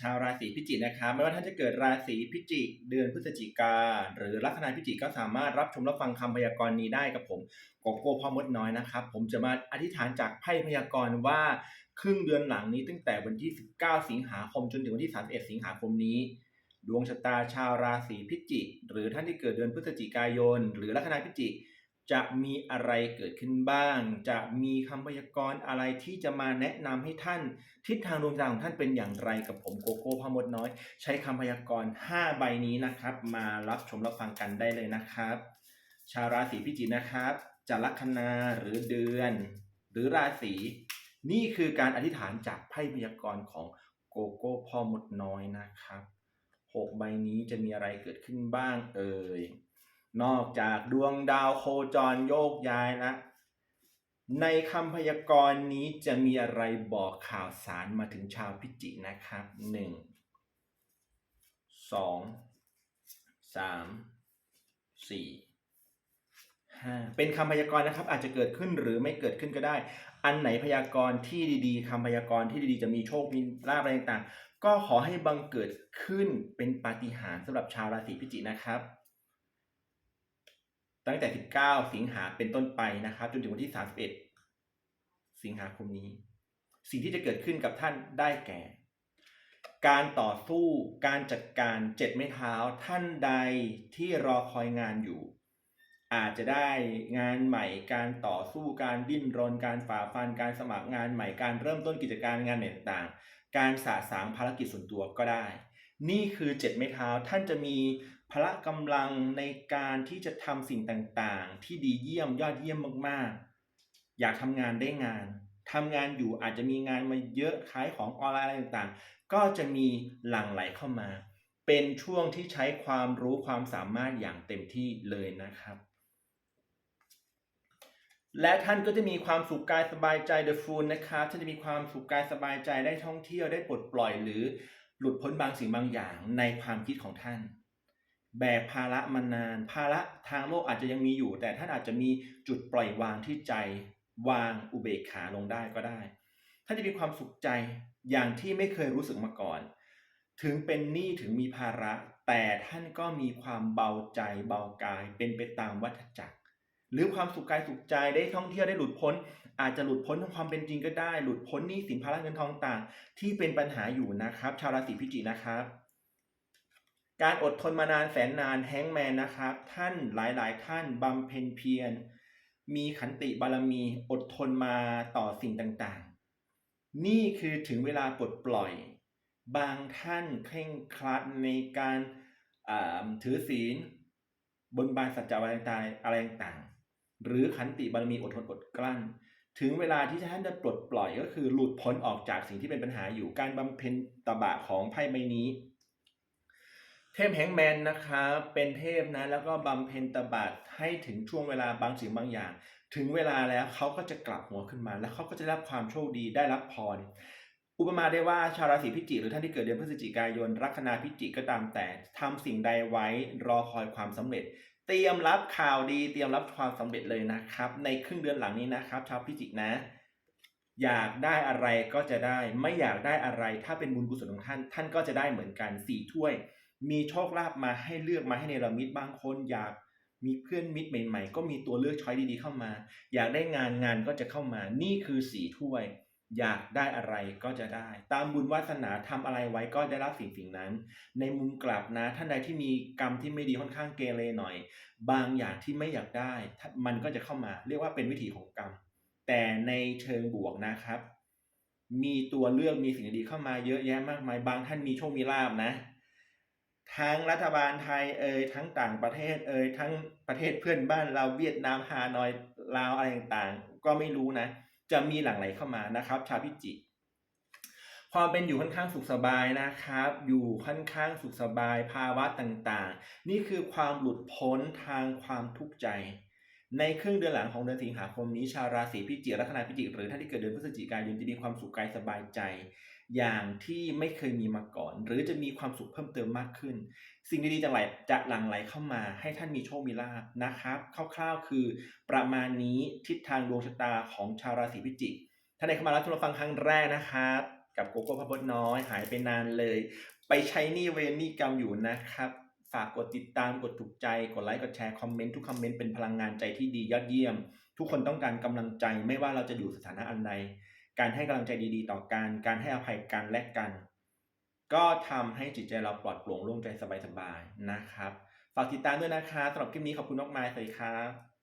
ชาวราศีพิจิกนะครับไม่ว่าท่านจะเกิดราศีพิจิกเดือนพฤศจิกา หรือลัคนาพิจิกก็สามารถรับชมรับฟังคำพยากรณ์นี้ได้กับผมโกโก้พ่อมดน้อยนะครับ ผมจะมาอธิษฐานจากไพ่พยากรณ์ว่าครึ่งเดือนหลังนี้ตั้งแต่วันที่ 19 สิงหาคมจนถึงวันที่ 31 สิงหาคมนี้ดวงชะตาชาวราศีพิจิกหรือท่านที่เกิดเดือนพฤศจิกายน หรือลัคนาพิจิก จะมีอะไรเกิดขึ้นบ้าง จะมีคำพยากรณ์อะไรที่จะมาแนะนำให้ท่าน ทิศทางดวงดาวของท่านเป็นอย่างไรกับผมโกโก้พมดน้อย ใช้คำพยากรณ์ 5 ใบนี้นะครับ มารับชมรับฟังกันได้เลยนะครับ ชาวราศีพิจิกนะครับ จะลัคนาหรือเดือน หรือราศีนี่คือการอธิษฐานจากไพ่พยากรณ์ของโกโก้พ่อมดน้อยนะครับหกใบนี้จะมีอะไรเกิดขึ้นบ้างเอ่ย นอกจากดวงดาวโคจรโยกย้ายนะในคำพยากรณ์นี้จะมีอะไรบอกข่าวสารมาถึงชาวพิจินะครับหนึ่งสองสามสี่ห้าเป็นคำพยากรณ์นะครับ อาจจะเกิดขึ้นหรือไม่เกิดขึ้นก็ได้ อันไหนพยากรณ์ที่ดีๆคำพยากรณ์ที่ดีๆจะมีโชคมีลาภอะไรต่างๆ ก็ขอให้บังเกิดขึ้นเป็นปาฏิหาริย์สำหรับชาวราศีพิจินะครับ ตั้งแต่ 19 สิงหาเป็นต้นไปนะครับ จนถึงวันที่ 31 สิงหาคมนี้ สิ่งที่จะเกิดขึ้นกับท่านได้แก่ การต่อสู้การจัดการเจ็ดไม้เท้าท่านใดที่รอคอยงานอยู่ อาจจะได้งานใหม่ การต่อสู้การดิ้นรน การฝ่าฟันการสมัครงานใหม่การเริ่มต้นกิจการงานใหม่ต่างๆ การสะสางภารกิจส่วนตัวก็ได้ นี่คือเจ็ดไม้เท้าท่านจะมี พละกำลังในการที่จะทำสิ่งต่างๆ ที่ดีเยี่ยมยอดเยี่ยมมากๆ อยากทำงานได้งานทำงานอยู่อาจจะมีงานมาเยอะขายของออนไลน์อะไรต่างๆ ก็จะมีหลั่งไหลเข้ามา เป็นช่วงที่ใช้ความรู้ความสามารถอย่างเต็มที่เลยนะครับ และท่านก็จะมีความสุขกายสบายใจ The Fool นะครับท่านจะมีความสุขกายสบายใจได้ท่องเที่ยวได้ปลดปล่อย หรือหลุดพ้นบางสิ่งบางอย่างในความคิดของท่าน แบกภาระมานาน ภาระทางโลกอาจจะยังมีอยู่ แต่ท่านอาจจะมีจุดปล่อยวางที่ใจวางอุเบกขาลงได้ก็ได้ ท่านจะมีความสุขใจอย่างที่ไม่เคยรู้สึกมาก่อน ถึงเป็นหนี้ถึงมีภาระ แต่ท่านก็มีความเบาใจเบากายเป็นไปตามวัฏจักร หรือความสุขกายสุขใจได้ท่องเที่ยวได้หลุดพ้น อาจจะหลุดพ้นทางความเป็นจริงก็ได้ หลุดพ้นหนี้สินภาระเงินทองต่าง ที่เป็นปัญหาอยู่นะครับ ชาวราศีพิจิกนะครับ การอดทนมานานแสนนานแฮงแมนนะครับ ท่านหลาย ๆ ท่านบำเพ็ญเพียร มีขันติบารมีอดทนมาต่อสิ่งต่างๆ นี่คือถึงเวลาปลดปล่อย บางท่านเคร่งครัดในการอ่าถือศีล บนบานสัจจะอะไรต่างอะไรต่างๆ หรือขันติบารมีอดทนอดกลั้น ถึงเวลาที่ท่านจะปลดปล่อยก็คือหลุดพ้นออกจากสิ่งที่เป็นปัญหาอยู่การบำเพ็ญตบะของไพ่ใบนี้ เทพแฮงแมนนะครับเป็นเทพนะแล้วก็บำเพ็ญตบะให้ถึงช่วงเวลาบางสิ่งบางอย่าง ถึงเวลาแล้วเขาก็จะกลับหัวขึ้นมา แล้วเขาก็จะได้รับความโชคดีได้รับพรอุปมาได้ว่าชาวราศีพิจิกหรือท่านที่เกิดเดือนพฤศจิกายนลัคนาพิจิกก็ตามแต่ทำสิ่งใดไว้รอคอยความสำเร็จ เตรียมรับข่าวดีเตรียมรับความสำเร็จเลยนะครับ ในครึ่งเดือนหลังนี้นะครับ ชาวพิจิกนะอยากได้อะไรก็จะได้ ไม่อยากได้อะไร ถ้าเป็นบุญกุศลของท่าน ท่านก็จะได้เหมือนกันสี่ถ้วย มีโชคลาภมาให้เลือกมาให้เนรมิตบางคนอยากมีเพื่อนมิตรใหม่ ๆ ก็มีตัวเลือกช้อยดีๆเข้ามา อยากได้งานงานก็จะเข้ามา นี่คือสีถ้วย อยากได้อะไรก็จะได้ ตามบุญวาสนาทำอะไรไว้ก็ได้รับสิ่งสิ่งนั้น ในมุมกลับนะ ท่านใดที่มีกรรมที่ไม่ดีค่อนข้างเกเรหน่อย บางอย่างที่ไม่อยากได้ มันก็จะเข้ามา เรียกว่าเป็นวิถีของกรรม แต่ในเชิงบวกนะครับ มีตัวเลือกมีสิ่งดีเข้ามาเยอะแยะมากมาย บางท่านมีโชคมีลาบนะ ทั้งรัฐบาลไทยเอ่ยทั้งต่างประเทศเอ่ยทั้งประเทศเพื่อนบ้านเราเวียดนามฮานอยลาวอะไรต่างๆ ก็ไม่รู้นะ จะมีหลั่งไหลเข้ามานะครับ ชาวพิจิความเป็นอยู่ค่อนข้างสุขสบายนะครับ อยู่ค่อนข้างสุขสบายภาวะต่างๆ นี่คือความหลุดพ้นทางความทุกข์ใจ ในครึ่งเดือนหลังของเดือนสิงหาคมนี้ชาวราศีพิจิกลัคนาพิจิกหรือท่านที่เกิดเดือนพฤศจิกายนจะมีความสุขกายสบายใจ อย่างที่ไม่เคยมีมาก่อน หรือจะมีความสุขเพิ่มเติมมากขึ้น สิ่งดีๆจะไหลจะหลั่งไหลเข้ามาให้ท่านมีโชคมีลาภนะครับคร่าวๆคือ ประมาณนี้ทิศทางดวงชะตาของชาวราศีพิจิกท่านใดเข้ามารับชมรับฟังครั้งแรกนะครับกับโกโก้พับดน้อยหายไปนานเลย ไปใช้นี่เวนี่กรรมอยู่นะครับ ฝากกดติดตามกดถูกใจกดไลค์กดแชร์คอมเมนต์ทุกคอมเมนต์เป็นพลังงานใจที่ดียอดเยี่ยม ทุกคนต้องการกำลังใจไม่ว่าเราจะอยู่สถานะอันใด การให้กำลังใจดีๆ ต่อกัน การให้อภัยกันและกัน ก็ทำให้จิตใจเราปลอดโปร่งโล่งใจสบายๆนะครับ ฝากติดตามด้วยนะคะสำหรับคลิปนี้ขอบคุณมากมายสวัสดีครับ